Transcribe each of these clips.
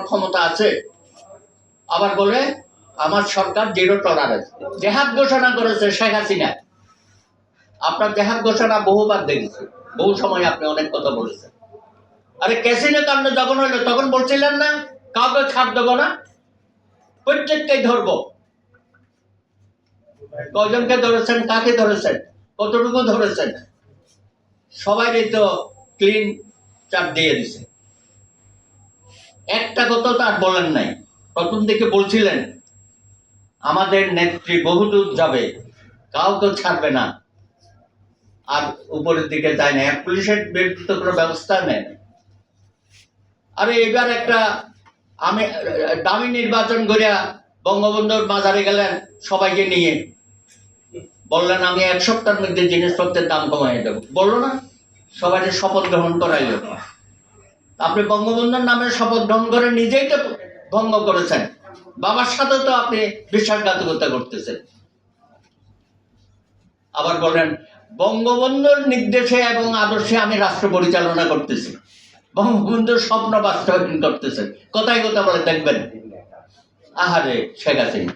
আপনার ক্ষমতা আছে। আবার বলে, আমার সরকার জিরো টলারেন্স। জেহাদ ঘোষণা করেছে শেখ হাসিনা। আপনার জেহাদ ঘোষণা বহুবার দেখেছি। বহু সময় আপনি অনেক কথা বলেছেন। আরে ক্যাসিনো কাণ্ড যখন হইল তখন বলছিলেন না, কাউকে ছাড় দেবো না প্রত্যেককেই ধরবো। কয়জনকে ধরেছেন, কাকে ধরেছেন, কতটুকু ধরেছেন? সবাই তো ক্লিন চাপ দিয়ে দিছে। একটা কথা তার বলেন নাই। প্রথম দিকে বলছিলেন, আমাদের নেত্রী বহুদূর যাবে, কাউকে ছাড়বে না। আর উপরের দিকে যায় না। পুলিশের বিরুদ্ধে কোনো ব্যবস্থা নেই। আরে এবার একটা আমি, দামি নির্বাচন করিয়া বঙ্গবন্ধুর বাজারে গেলেন সবাইকে নিয়ে। বললেন, আমি এক সপ্তাহের মধ্যে জিনিসপত্রের দাম কমাই দেবো। বলল না, সবাই শপথ গ্রহণ করাইল। আপনি বঙ্গবন্ধুর নামে শপথ গ্রহণ করে নিজেই তো ভঙ্গ করেছেন। বাবার সাথে তো আপনি বিশ্বাসঘাতকতা করতেছেন। আবার বলেন, বঙ্গবন্ধুর নির্দেশে এবং আদর্শে আমি রাষ্ট্র পরিচালনা করতেছি। বঙ্গবন্ধুর স্বপ্ন বাস্তবায়ন করতেছেন। কোথায় কথা বলে দেখবেন। আহারে, শেখ হাসিনা।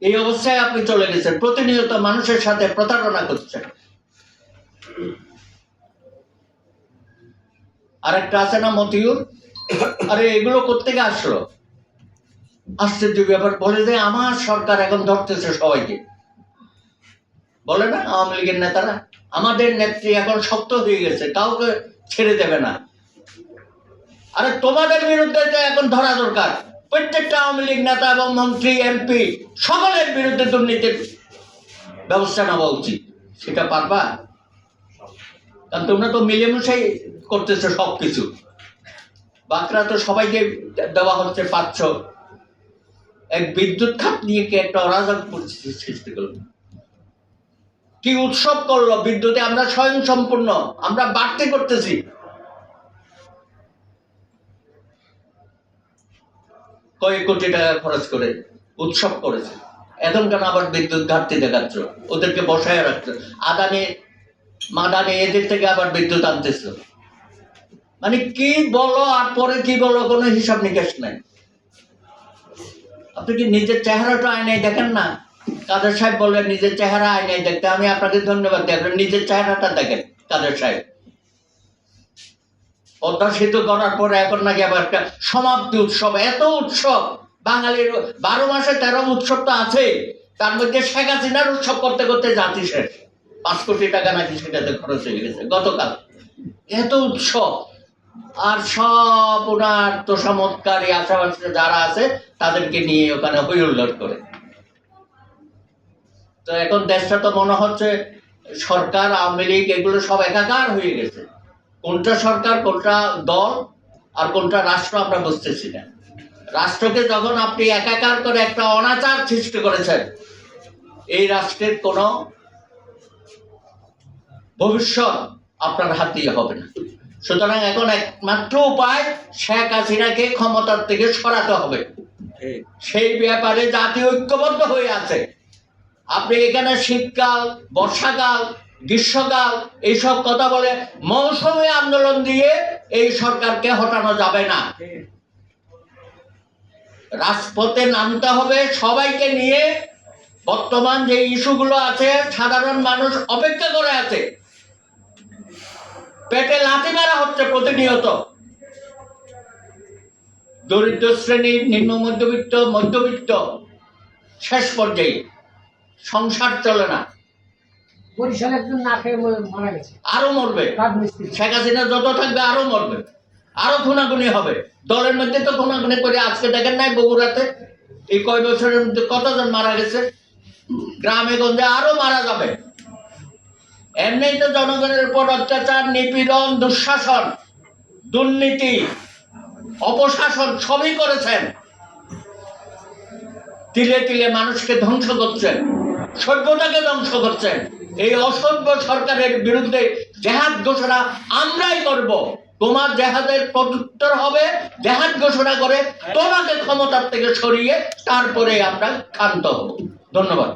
এই অবস্থায় আপনি চলে গেছেন। প্রতিনিয়ত মানুষের সাথে প্রতারণা করছেন। আরেকটা আছে না মতিউর? আরে এগুলো কোথেকে আসলো? আশ্চর্য ব্যাপার, বলে যে আমার সরকার এখন ধরতেছে সবাইকে। বলে না আওয়ামী লীগের নেতারা? আমাদের নেত্রী এখন শক্ত হয়ে গেছে, কাউকে ছেড়ে দেবে না। আরে তোমাদের বিরুদ্ধে তো এখন ধরা দরকার। প্রত্যেকটা আওয়ামী লীগ নেতা এবং মন্ত্রী, এমপি, সকলের বিরুদ্ধে দুর্নীতির ব্যবস্থা নেওয়া উচিত। সেটা পারবা? কারণ তোমরা তো মিলেমিশেই করতেছো সব কিছু বাকরা তো সবাইকে দেওয়া হচ্ছে পাচ্ছ এক বিদ্যুৎ খাত নিয়ে কি একটা অরাজক পরিস্থিতি সৃষ্টি করল? কি উৎসব করল বিদ্যুতে? আমরা স্বয়ং সম্পূর্ণ আমরা বাড়তে করতেছি। কয়েক কোটি টাকা খরচ করে উৎসব করেছে। এখন কেন আবার বিদ্যুৎ ঘাটতি দেখাচ্ছ। ওদেরকে বসায় রাখছো। আদানি মাদানি এদের থেকে আবার বিদ্যুৎ আনতেছ মানে কি বলো আর পরে কি বলো কোনো হিসাব নিকাশ নাই। আপনি কি নিজের চেহারাটা আয়নায় দেখেন না? কাদের সাহেব বললেন নিজের চেহারা আয়নায় দেখতে আমি আপনাকে ধন্যবাদ দিই আপনি নিজের চেহারাটা দেখেন, কাদের সাহেব। পদ্মা সেতু করার পরে এখন নাকি আবার একটা সমাপ্তি উৎসব, এত উৎসব। বাঙালির বারো মাসে তেরো উৎসব তো আছে তার মধ্যে শেখ হাসিনার উৎসব করতে করতে জাতি শেষ। পাঁচ কোটি টাকা নাকি সেটাতে খরচ হয়ে গেছে। গতকাল। এত উৎসব। আর সব ওনার তোষামতকারী আশেপাশে যারা আছে, তাদেরকে নিয়ে ওখানে হইহুল্লোড় করে। তো এখন দেশটা তো মনে হচ্ছে সরকার, আওয়ামী লীগ, এগুলো সব একাকার হয়ে গেছে। কোনটা সরকার, কোনটা দল, আর কোনটা রাষ্ট্র আমরা বুঝতেছি না। রাষ্ট্রকে যখন আপনি একাকার করে একটা অনাচার সৃষ্টি করেছেন, এই রাষ্ট্রের কোনো ভবিষ্যৎ আপনার হাতেই হবে না। সুতরাং এখন একমাত্র উপায় শেখ হাসিনাকে ক্ষমতার থেকে সরাতে হবে। সেই ব্যাপারে জাতি ঐক্যবদ্ধ হয়ে আছে। আপনি এখানে শীতকাল, বর্ষাকাল, গ্রীষ্মকাল এইসব কথা বলে মৌসুমী আন্দোলন দিয়ে এই সরকারকে হটানো যাবে না। রাজপথে নামতে হবে সবাইকে নিয়ে। বর্তমান যে ইস্যুগুলো আছে, সাধারণ মানুষ অপেক্ষা করে আছে। পেটে লাথি মারা হচ্ছে প্রতিনিয়ত। দরিদ্র শ্রেণি নিম্ন মধ্যবিত্ত মধ্যবিত্ত শেষ পর্যায়ে সংসার চলে না। বরিশালে একজন না খেয়ে মারা গেছে। আরও মরবে। শেখ হাসিনা যত থাকবে আরও মরবে। আরও খুনাখুনি হবে। দলের মধ্যে তো খুনাখুনি করে আজকে দেখেন নাই বগুড়াতে। এই কয় বছরের মধ্যে কতজন মারা গেছে? গ্রামে গঞ্জে আরও মারা যাবে। এমনি তো জনগণের উপর অত্যাচার, নিপীড়ন, দুঃশাসন, দুর্নীতি, অপশাসন সবই করেছেন। তিলে তিলে মানুষকে ধ্বংস করছেন, সভ্যতাকে ধ্বংস করছেন। এই অসভ্য সরকারের বিরুদ্ধে জেহাদ ঘোষণা আমরাই করব। তোমার জেহাদের প্রত্যুত্তর হবে, জেহাদ ঘোষণা করে তোমাকে ক্ষমতার থেকে সরিয়ে তারপরে আমরা ক্ষান্ত হব। ধন্যবাদ।